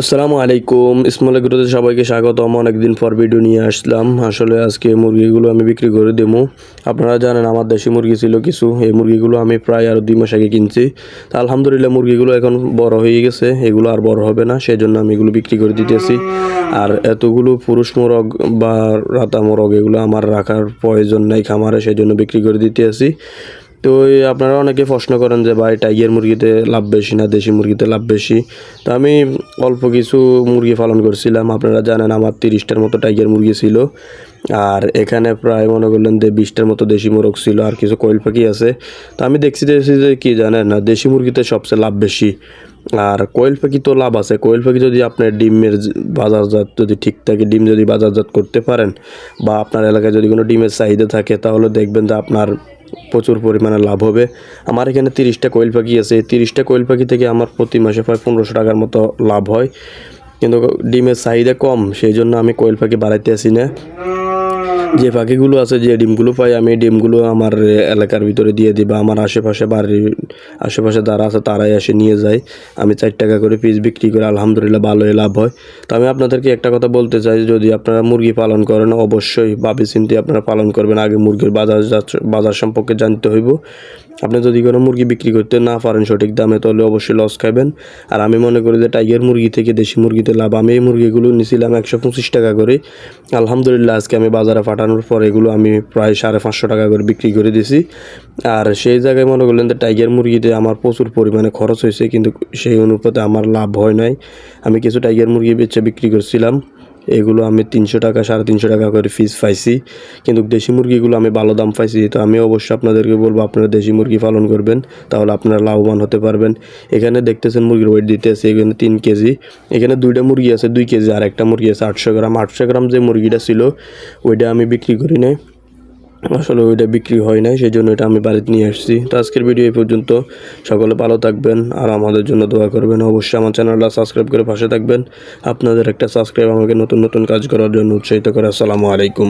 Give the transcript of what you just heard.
আসসালামু আলাইকুম। ইসমল এগ্রোতে সবাইকে স্বাগতম। অনেকদিন পর ভিডিও নিয়ে আসলাম। আসলে আজকে মুরগিগুলো আমি বিক্রি করে দেবো। আপনারা জানেন, আমার দেশি মুরগি ছিল কিছু। এই মুরগিগুলো আমি প্রায় আরও দুই মাস আগে কিনছি। তা আলহামদুলিল্লাহ মুরগিগুলো এখন বড় হয়ে গেছে। এগুলো আর বড় হবে না। সেই জন্য আমি এগুলো বিক্রি করে দিতেছি। আর এতগুলো পুরুষ মোরগ বা রাতা মোরগ, এগুলো আমার রাখার প্রয়োজন নেই খামারে সেই জন্য বিক্রি করে দিতে আসি তো আপনারা অনেকে প্রশ্ন করেন যে, ভাই, টাইগার মুরগিতে লাভ বেশি না দেশি মুরগিতে লাভ বেশি? তো আমি অল্প কিছু মুরগি পালন করছিলাম। আপনারা জানেন আমার তিরিশটার মতো টাইগার মুরগি ছিল। আর এখানে প্রায় মনে করলেন যে, বিশটার মতো দেশি মোরগ ছিল আর কিছু কোয়েল পাখি আছে। তো আমি দেখছি দেখছি যে, কি জানেন, না, দেশি মুরগিতে সবচেয়ে লাভ বেশি। আর কোয়েল পাখি তো লাভ আছে। কোয়েল পাখি যদি আপনার ডিমের বাজারজাত যদি ঠিক থাকে, ডিম যদি বাজারজাত করতে পারেন বা আপনার এলাকায় যদি কোনো ডিমের চাহিদা থাকে, তাহলে দেখবেন যে আপনার প্রচুর পরিমাণে লাভ হবে। আমার এখানে তিরিশটা কোয়েল পাখি আছে। এই তিরিশটা কোয়েল পাখি থেকে আমার প্রতি মাসে প্রায় পনেরোশো টাকার মতো লাভ হয়। কিন্তু ডিমের চাহিদা কম, সেই জন্য আমি কোয়েল পাখি বাড়াইতে আসি না। যে পাখিগুলো আছে, যে ডিমগুলো পাই, আমি ডিমগুলো আমার এলাকার ভিতরে দিয়ে দিই বা আমার আশেপাশে বাড়ির আশেপাশে যারা আছে, তারাই এসে নিয়ে যায়। আমি চার টাকা করে পিস বিক্রি করে আলহামদুলিল্লাহ ভালোই লাভ হয়। তো আমি আপনাদেরকে একটা কথা বলতে চাই, যদি আপনারা মুরগি পালন করেন, অবশ্যই ভাবি চিন্তে আপনারা পালন করবেন। আগে মুরগির বাজার বাজার সম্পর্কে জানতে হইব। আপনি যদি কোনো মুরগি বিক্রি করতে না পারেন সঠিক দামে, তাহলে অবশ্যই লস খাবেন আর আমি মনে করি যে টাইগার মুরগি থেকে দেশি মুরগিতে লাভ। আমি এই মুরগিগুলো নিয়েছিলাম একশো পঁচিশ টাকা করে। আলহামদুলিল্লাহ, আজকে আমি বাজারে পাঠানোর পর এগুলো আমি প্রায় সাড়ে পাঁচশো টাকা করে বিক্রি করে দিছি। আর সেই জায়গায় মনে করলেন যে টাইগার মুরগিতে আমার প্রচুর পরিমাণে খরচ হয়েছে, কিন্তু সেই অনুপাতে আমার লাভ হয় নাই। আমি কিছু টাইগার মুরগি বেচে বিক্রি করছিলাম। এগুলো আমি তিনশো টাকা, সাড়ে তিনশো টাকা করে ফিস পাইছি। কিন্তু দেশি মুরগিগুলো আমি ভালো দাম পাইছি, তো আমি অবশ্যই আপনাদেরকে বলব, আপনারা দেশি মুরগি পালন করবেন, তাহলে আপনারা লাভবান হতে পারবেন। এখানে দেখতেছেন মুরগির ওয়েট দিতে আছে এখানে তিন কেজি। এখানে দুইটা মুরগি আছে, দুই কেজি আর একটা মুরগি আছে আটশো গ্রাম। আটশো গ্রাম যে মুরগিটা ছিল, ওইটা আমি বিক্রি করি নাই। আসলে ওইটা বিক্রি হয় নাই সেই জন্য এটা আমি বাড়িতে নিয়ে আসছি। তো আজকের ভিডিও এই পর্যন্ত। সকলে ভালো থাকবেন আর আমাদের জন্য দোয়া করবেন। অবশ্যই আমার চ্যানেলটা সাবস্ক্রাইব করে পাশে থাকবেন। আপনাদের একটা সাবস্ক্রাইব আমাকে নতুন নতুন কাজ করার জন্য উৎসাহিত করে। আসসালামু আলাইকুম।